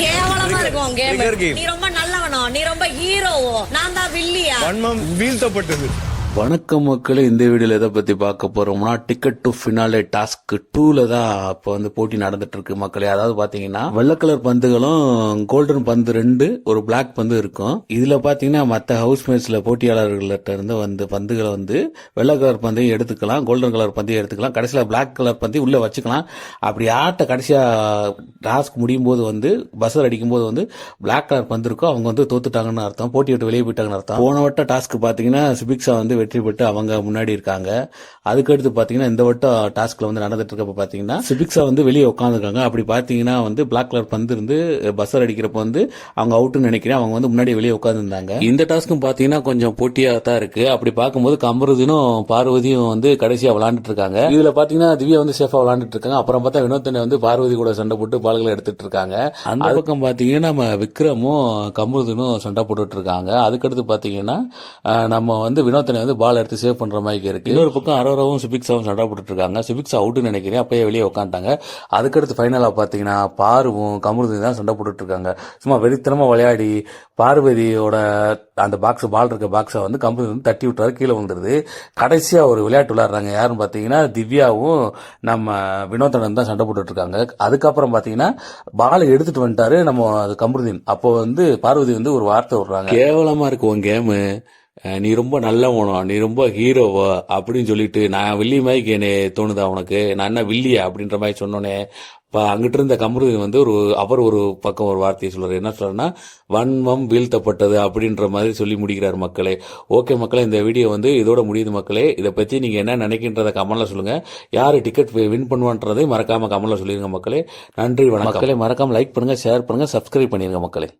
கேவலமா இருக்கும் கேம். நீ ரொம்ப நல்லவனோ? நீ ரொம்ப ஹீரோவோ நான் தான் வில்லியா? வன்மம் வீழ்த்தப்பட்டது. வணக்கம் மக்களே இந்த வீடியோல எதை பத்தி பார்க்க போறோம்னா டிக்கெட் டு ஃபினாலே டாஸ்க் டூல தான் இப்போ வந்து போட்டி நடந்துட்டு இருக்கு மக்களே. அதாவது பாத்தீங்கன்னா வெள்ளை கலர் பந்துகளும் கோல்டன் பந்து ரெண்டு ஒரு பிளாக் பந்து இருக்கும். இதுல பாத்தீங்கன்னா மற்ற ஹவுஸ் மேட்ச்ல போட்டியாளர்கள்ட்ட இருந்து வந்து பந்துகளை வந்து வெள்ளை கலர் பந்தையும் எடுத்துக்கலாம் கோல்டன் கலர் பந்தையும் எடுத்துக்கலாம் கடைசியில பிளாக் கலர் பந்தையும் உள்ள வச்சுக்கலாம். அப்படி ஆட்ட கடைசியா டாஸ்க் முடியும் போது வந்து பஸ்ஸர் அடிக்கும் போது வந்து பிளாக் கலர் பந்து இருக்கும் அவங்க வந்து தோத்துட்டாங்கன்னு அர்த்தம் போட்டி விட்டு வெளியே போயிட்டாங்கன்னு அர்த்தம். போன வட்ட டாஸ்க் பாத்தீங்கன்னா சுபிக்ஷா வந்து வெற்றி பெற்று அவங்க முன்னாடி இருக்காங்க. அதுக்கடுத்து பாத்தீங்கன்னா இந்த வட்டம் டாஸ்க்ல வந்து நடந்துட்டு இருக்கப்ப பாத்தீங்கன்னா சுபிக்ஷா வந்து வெளியே உட்காந்துருக்காங்க அப்படி பாத்தீங்கன்னா வந்து பிளாக் கலர் பந்து இருந்து பஸ்ஸர் அடிக்கிறப்ப வந்து அவங்க அவுட்டுன்னு நினைக்கிறேன். அவங்க வந்து முன்னாடி வெளியே உட்காந்துருந்தாங்க இந்த டாஸ்க்கும் பாத்தீங்கன்னா கொஞ்சம் போட்டியா தான் இருக்கு. அப்படி பார்க்கும்போது கமருதினும் பார்வதியும் வந்து கடைசியா விளையாண்டுட்டு இருக்காங்க. இதுல பாத்தீங்கன்னா திவ்யா வந்து சேஃபா விளையாண்டுட்டு இருக்காங்க. அப்புறம் பார்த்தா வினோத்தனை வந்து பார்வதி கூட சண்டை போட்டு பால்களை எடுத்துட்டு இருக்காங்க. அந்த பக்கம் பாத்தீங்கன்னா நம்ம விக்ரமும் கமருதனும் சண்டை போட்டுட்டு இருக்காங்க. அதுக்கடுத்து பாத்தீங்கன்னா அஹ், நம்ம வந்து வினோத்தனை வந்து பால் எடுத்து சேவ் பண்ற மாதிரி இருக்கு. இன்னொரு பக்கம் அரோராவும் சுபிக்ஸாவும் சண்டை போட்டுட்டு இருக்காங்க சுபிக்ஸா அவுட்னு நினைக்கிறேன். அப்பயே வெளியே உட்காந்துட்டாங்க அதுக்கடுத்து ஃபைனலா பாத்தீங்கன்னா பாருவும் கமருதனும் தான் சண்டை போட்டுட்டு இருக்காங்க சும்மா வெறித்தனமா விளையாடி பார்வதியோட அந்த பாக்ஸ் பால் இருக்க பாக்ஸை வந்து கம்பெனி வந்து தட்டி விட்டாரு கீழே வந்துருது கடைசியா ஒரு விளையாட்டு விளையாடுறாங்க. யாருன்னு பாத்தீங்கன்னா திவ்யாவும் நம்ம வினோதனன் தான் சண்டை போட்டுட்டு இருக்காங்க அதுக்கப்புறம் பாத்தீங்கன்னா பால் எடுத்துட்டு வந்துட்டாரு நம்ம கமருதீன். அப்போ வந்து பார்வதி வந்து ஒரு வார்த்தை விடுறாங்க. கேவலமா இருக்கு உன் கேமு நீ ரொம்ப நல்லவனோ நீ ரொம்ப ஹீரோவோ அப்படின்னு சொல்லிட்டு நான் வில்லி மாதிரி என்னை தோணுதா உனக்கு? நான் என்ன வில்லியா அப்படின்ற மாதிரி சொன்னோன்னே இப்போ அங்கிட்டு இருந்த கமருதீன் வந்து ஒரு அவர் ஒரு பக்கம் ஒரு வார்த்தையை சொல்கிறார் என்ன சொல்கிறேன்னா வன்மம் வீழ்த்தப்பட்டது அப்படின்ற மாதிரி சொல்லி முடிக்கிறார் மக்களே. ஓகே மக்களே இந்த வீடியோ வந்து இதோட முடியுது மக்களே. இதை பற்றி நீங்கள் என்ன நினைக்கின்றத கமலில் சொல்லுங்கள் யார் டிக்கெட் வின் பண்ணுவான்றதை மறக்காமல் கமலில் சொல்லிடுங்க மக்களே. நன்றி வணக்கம். மக்களே மறக்காமல் லைக் பண்ணுங்கள் ஷேர் பண்ணுங்கள் சப்ஸ்கிரைப் பண்ணிடுங்க மக்களே.